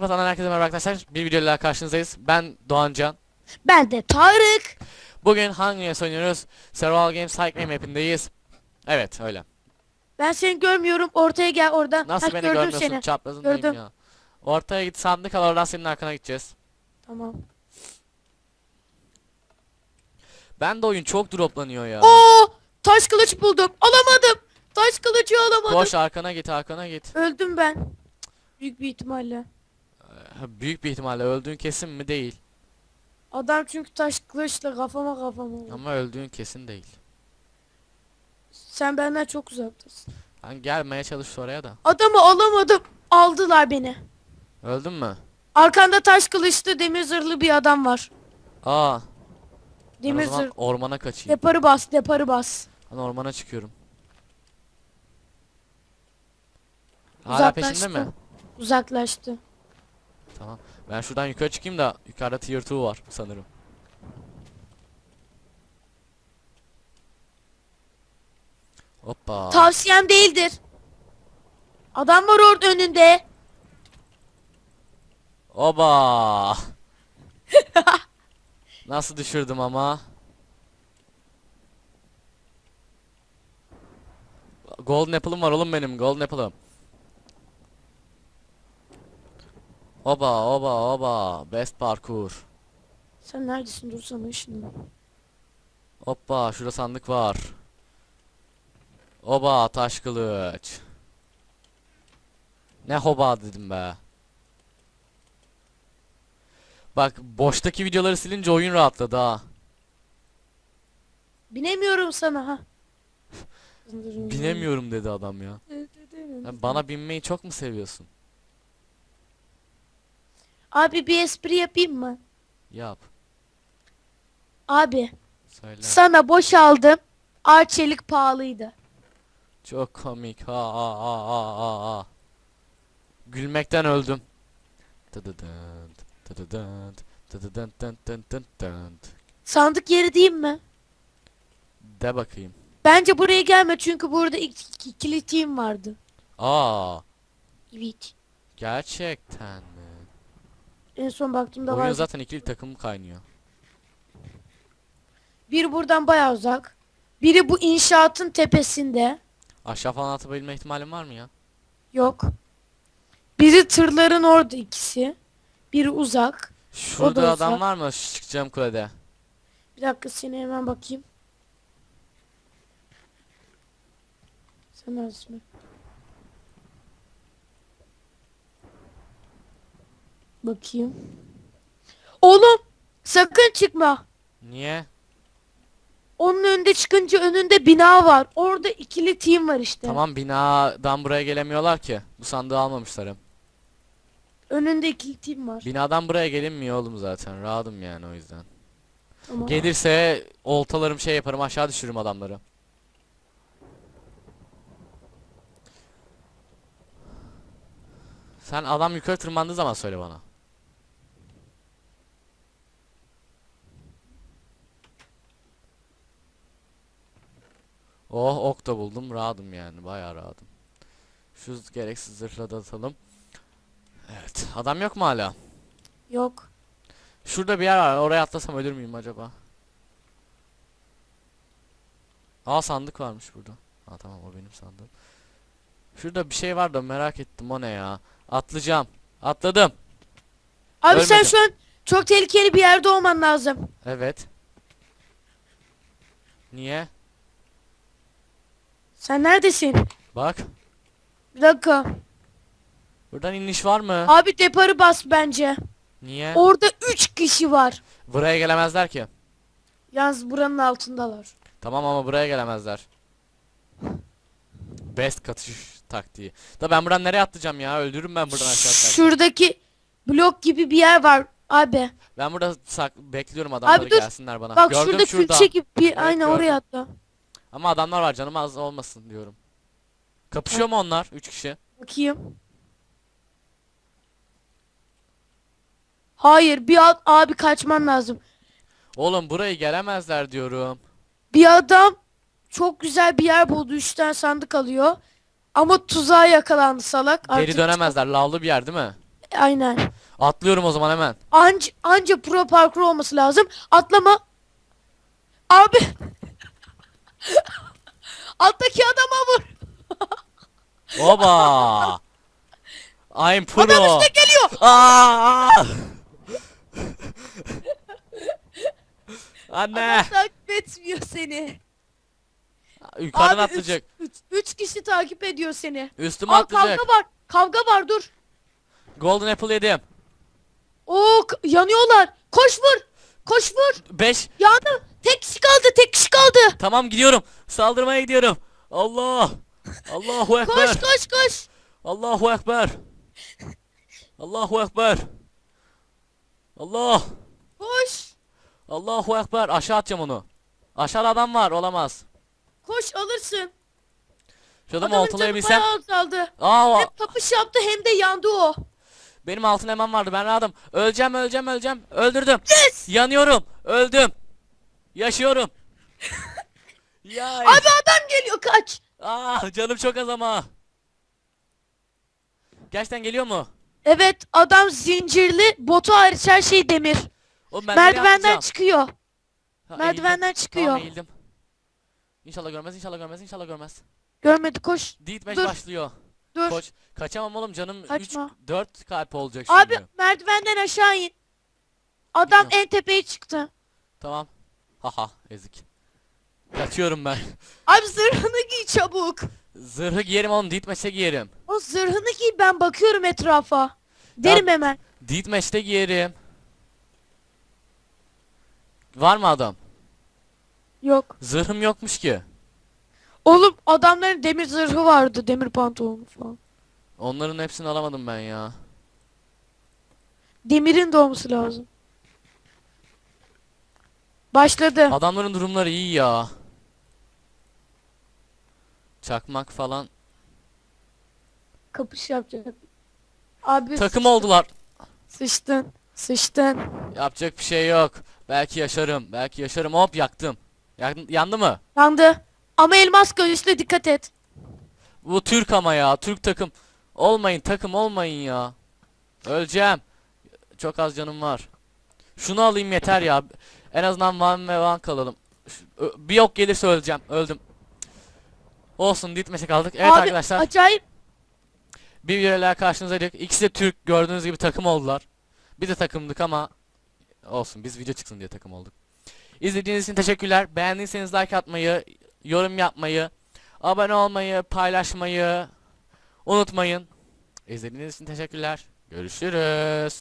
Vatandan herkese merhaba arkadaşlar. Bir videoyla karşınızdayız. Ben Doğancan. Ben de Tarık. Bugün hangi oyun oynuyoruz? Survival Games Cycling mapindeyiz. Evet öyle. Ben seni görmüyorum. Ortaya gel oradan. Nasıl Heh, beni gördüm görmüyorsun? seni. Çaprazındayım Gördüm. ya. Ortaya git sandık al oradan senin arkana gideceğiz. Tamam. Ben de oyun çok droplanıyor ya. Oo! Taş kılıç buldum. Alamadım. Taş kılıcı alamadım. Koş arkana git arkana git. Öldüm ben. Büyük bir ihtimalle. Büyük bir ihtimalle öldüğün kesin mi değil. Adam çünkü taş kılıçla kafama kafama vurdu. Ama öldüğün kesin değil. Sen benden çok uzaktasın. Ben gelmeye çalış oraya da. Adamı alamadım. Aldılar beni. Öldün mü? Arkanda taş kılıçlı demir zırhlı bir adam var. Aa. Ben o Demir zaman zırh. ormana kaçayım. Deparı bas, deparı bas. Ben ormana çıkıyorum. Hala peşinde mi? Uzaklaştı. Tamam. Ben şuradan yukarı çıkayım da yukarıda tier 2 var sanırım. Hoppa. Tavsiyem değildir. Adam var orada önünde. Oba. Nasıl düşürdüm ama? Golden apple'ım var oğlum benim. Golden apple'ım. Oba oba oba. Best parkur. Sen neredesin dursana şimdi. Hoppa şurada sandık var. Oba taş kılıç. Ne hoba dedim be. Bak boştaki videoları silince oyun rahatladı ha. Binemiyorum sana ha. Binemiyorum dedi adam ya. Bana binmeyi çok mu seviyorsun? Abi bir espri yapayım mı? Yap. Abi Söyle. sana boş aldım. Arçelik pahalıydı. Çok komik. Ha ha ha ha ha ha. Gülmekten öldüm. Tıdıdınt, tıdıdınt, tıdıdınt, tınt, tınt, tınt, tınt. Sandık yeri değil mi? De bakayım. Bence buraya gelme çünkü burada ik- ik- ikili team vardı. Aa, Evet. gerçekten mi? En son baktığımda Oyun vardı. zaten ikili takım kaynıyor. Biri buradan bayağı uzak. Biri bu inşaatın tepesinde. Aşağı falan atabilme ihtimalim var mı ya? Yok. Biri tırların orada ikisi. Biri uzak. Şurada adam uzak. var mı? Şu çıkacağım kulede. Bir dakika seni hemen bakayım. Sen neredesin? Bakayım. Oğlum sakın çıkma. Niye? Onun önünde çıkınca önünde bina var. Orada ikili team var işte. Tamam binadan buraya gelemiyorlar ki. Bu sandığı almamışlar hem. Önünde ikili team var. Binadan buraya gelinmiyor oğlum zaten. Rahatım yani o yüzden. Tamam. Gelirse oltalarım şey yaparım aşağı düşürürüm adamları. Sen adam yukarı tırmandığı zaman söyle bana. Da buldum rahatım yani bayağı rahatım. Şu gereksiz zırhla da atalım. Evet adam yok mu hala? Yok. Şurada bir yer var. Oraya atlasam ölür müyüm acaba? Aa sandık varmış burada. Ha tamam o benim sandığım. Şurada bir şey var da merak ettim o ne ya? Atlayacağım. Atladım. Abi sen Ölmedim. şu an çok tehlikeli bir yerde olman lazım. Evet. Niye? Sen neredesin? Bak. Bir dakika. Buradan iniş var mı? Abi deparı bas bence. Niye? Orada 3 kişi var. Buraya gelemezler ki. Yalnız buranın altındalar. Tamam ama buraya gelemezler. Best katış taktiği. Da ben buradan nereye atlayacağım ya? Öldürürüm ben buradan aşağı atlarken. Şuradaki blok gibi bir yer var abi. Ben burada sak bekliyorum adamları dur. gelsinler bana. Bak Gördüm şurada şurada. külçe gibi bir aynen oraya atla. Ama adamlar var canım az olmasın diyorum. Kapışıyor mu onlar? Üç kişi. Bakayım. Hayır bir ad- abi kaçman lazım. Oğlum burayı gelemezler diyorum. Bir adam çok güzel bir yer buldu. 3 tane sandık alıyor. Ama tuzağa yakalandı salak. Geri dönemezler. Lavlı bir yer değil mi? Aynen. Atlıyorum o zaman hemen. Anca, anca pro parkur olması lazım. Atlama. Abi. Alttaki adama vur. Oba. I'm pro. Adam üstüne geliyor. Aa! Anne. Adam takip etmiyor seni. Yukarıdan Abi, atlayacak. Üç, üç, üç kişi takip ediyor seni. Üstüme Aa, atlayacak. kavga var. Kavga var dur. Golden apple yedim. Oo yanıyorlar. Koş vur. Koş vur. 5. Yandı. Tek kişi kaldı. Tek kişi kaldı. Tamam gidiyorum. Saldırmaya gidiyorum. Allah. Allahu ekber. Koş koş koş. Allahu ekber. Allahu ekber. Allah. Koş. Allahu ekber. Aşağı atacağım onu. Aşağıda adam var. Olamaz. Koş alırsın. Şu adamı Adamın canı oltalayabilsem. bayağı azaldı. Aa, Hem kapış yaptı hem de yandı o. benim altın hemen vardı. Ben rahatım. Öleceğim, öleceğim, öleceğim. Öldürdüm. Yes. Yanıyorum. Öldüm. Yaşıyorum. ya. Abi adam geliyor kaç. Ah, canım çok az ama. Gerçekten geliyor mu? Evet adam zincirli botu hariç her şey demir. Oğlum ben Merdivenden çıkıyor. Ha, eğildim. Merdivenden çıkıyor. Tamam eğildim. İnşallah görmez, inşallah görmez, inşallah görmez. Görmedi koş. Deathmatch Dur. başlıyor. Dur. Koç. Kaçamam oğlum canım 3 Kaçma. 4 kalp olacak şimdi. Abi merdivenden aşağı in. Adam Gidiyorum. en tepeye çıktı. Tamam. Haha ezik. Kaçıyorum ben. Abi zırhını giy çabuk. Zırhı giyerim oğlum Deathmatch'te giyerim. O zırhını giy ben bakıyorum etrafa. Derim hemen. Deathmatch'te giyerim. Var mı adam? Yok. Zırhım yokmuş ki. Oğlum adamların demir zırhı vardı. Demir pantolonu falan. Onların hepsini alamadım ben ya. Demirin de olması lazım. Başladı. Adamların durumları iyi ya. Çakmak falan. Kapış yapacak. Abi Takım oldular. sıçtın. Sıçtın. Yapacak bir şey yok. Belki yaşarım. Belki yaşarım. Hop yaktım. Yan- yandı mı? Yandı. Ama elmas göğüsle dikkat et. Bu Türk ama ya. Türk takım. Olmayın takım olmayın ya. Öleceğim. Çok az canım var. Şunu alayım yeter ya. En azından one ve one kalalım. Bir yok gelirse öleceğim. Öldüm. Olsun ditmeşe kaldık. Evet Abi arkadaşlar. acayip. Bir üyeler karşınızdaydık. İkisi de Türk. Gördüğünüz gibi takım oldular. Bir de takımdık ama olsun biz video çıksın diye takım olduk. İzlediğiniz için teşekkürler. Beğendiyseniz like atmayı, yorum yapmayı, abone olmayı, paylaşmayı unutmayın. İzlediğiniz için teşekkürler. Görüşürüz.